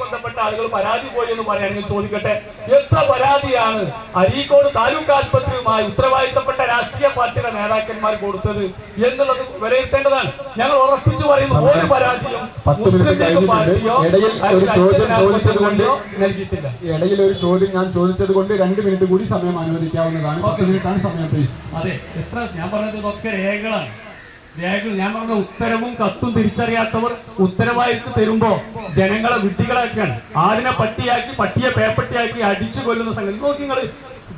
ബന്ധപ്പെട്ട ആളുകൾ പരാതി പോയി എന്ന് പറയുകയാണെങ്കിൽ ചോദിക്കട്ടെ എത്ര പരാതിയാണ് അരീക്കോട് താലൂക്ക് ആശുപത്രിയുമായി ഉത്തരവാദിത്തപ്പെട്ട രാഷ്ട്രീയ പാർട്ടിയുടെ നേതാക്കന്മാർ കൊടുത്തത് എന്നുള്ളത് വിലയിരുത്തേണ്ടതാണ്. ഞങ്ങൾ ഉറപ്പിച്ചു പറയുന്നു ഒരു പരാതിയും മുസ്ലിം പാർട്ടിയോ ഇടയിൽ ഒരു ചോദ്യം ചോദിച്ചത് കൊണ്ട് നൽകിയിട്ടില്ല. ഇടയിൽ ഒരു ചോദ്യം ഞാൻ ചോദിച്ചത് കൊണ്ട് രണ്ട് മിനിറ്റ് കൂടി സമയം അനുവദിക്കാവുന്നതാണ്. പത്ത് മിനിറ്റാണ് സമയം പ്ലീസ് അതെ എത്ര ഞാൻ പറഞ്ഞത് ഇതൊക്കെ രേഖകളാണ്. രേഖകൾ ഞാൻ പറഞ്ഞ ഉത്തരവും കത്തും തിരിച്ചറിയാത്തവർ ഉത്തരവാദിത്വം തരുമ്പോ ജനങ്ങളെ വിട്ടികളാക്കിയാണ് ആടിനെ പട്ടിയാക്കി പട്ടിയെ പേപ്പട്ടിയാക്കി അടിച്ചു കൊല്ലുന്ന സംഗതി. നോക്കി നിങ്ങൾ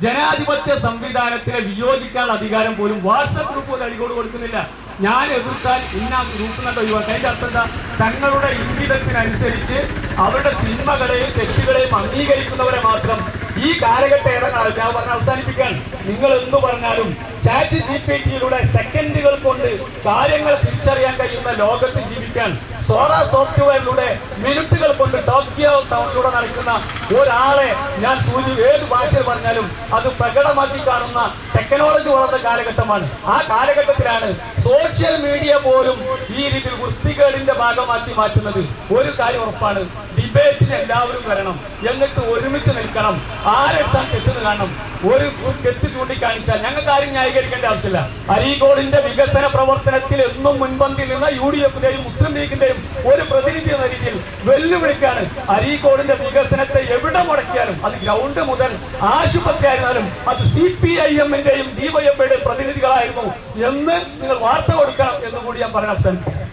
ജനാധിപത്യ സംവിധാനത്തിനെ വിയോജിക്കാനുള്ള അധികാരം പോലും വാട്സപ്പ് ഗ്രൂപ്പ് പോലും അടികോട് കൊടുക്കുന്നില്ല. ഞാൻ എതിർത്താൽ ഇന്ന ഗ്രൂപ്പ് നിന്നൊക്കെ ഒഴിവാക്കാം. അതിന്റെ അർത്ഥം എന്താ? തങ്ങളുടെ ഇംഗിതത്തിനനുസരിച്ച് അവരുടെ തിന്മകളെയും തെറ്റുകളെയും അംഗീകരിക്കുന്നവരെ മാത്രം ഈ കാലഘട്ട ഇടങ്ങൾ ഞാൻ പറഞ്ഞ അവസാനിപ്പിക്കാൻ നിങ്ങൾ എന്തു പറഞ്ഞാലും ചാറ്റ് ജി പി ടിയിലൂടെ സെക്കൻഡുകൾ കൊണ്ട് കാര്യങ്ങൾ തിരിച്ചറിയാൻ കഴിയുന്ന ലോകത്ത് ജീവിക്കാൻ സോറ സോഫ്റ്റ്വെയറിലൂടെ മിനിറ്റുകൾ കൊണ്ട് ടോക്കിയോ ടൗണിലൂടെ നടക്കുന്ന ഒരാളെ ഞാൻ സൂചി ഏത് ഭാഷയിൽ പറഞ്ഞാലും അത് പ്രകടമാക്കി കാണുന്ന ടെക്നോളജി വളർന്ന കാലഘട്ടമാണ്. ആ കാലഘട്ടത്തിലാണ് സോഷ്യൽ മീഡിയ പോലും ഈ രീതിയിൽ വൃത്തികേടിന്റെ ഭാഗമാക്കി മാറ്റുന്നത്. ഒരു കാര്യം ഉറപ്പാണ് ഡിബേറ്റിന് എല്ലാവരും വരണം. എന്നിട്ട് ഒരുമിച്ച് നിൽക്കണം. ആരെത്താൻ തെറ്റെന്ന് കാണണം. ഒരു തെറ്റ് ചൂണ്ടിക്കാണിച്ചാൽ ഞങ്ങൾക്ക് ആരും ന്യായീകരിക്കേണ്ട ആവശ്യമില്ല. അരീകോടിന്റെ വികസന പ്രവർത്തനത്തിൽ എന്നും മുൻപന്തിയിൽ നിന്ന യു ഡി എഫിന്റെയും മുസ്ലിം ലീഗിന്റെയും ഒരു പ്രതിനിധി എന്ന രീതിയിൽ വെല്ലുവിളിക്കാണ് അരീക്കോടിന്റെ വികസനത്തെ എവിടെ മുടക്കിയാലും അത് ഗ്രൗണ്ട് മുതൽ ആശുപത്രി ആയിരുന്നാലും അത് സി പി ഐ എമ്മിന്റെയും ഡിവൈഎഫ്ഐയുടെ പ്രതിനിധികളായിരുന്നു എന്ന് നിങ്ങൾ വാർത്ത കൊടുക്കണം എന്ന് കൂടി ഞാൻ പറയാൻ അവസാനിപ്പിക്കാം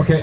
ഓക്കെ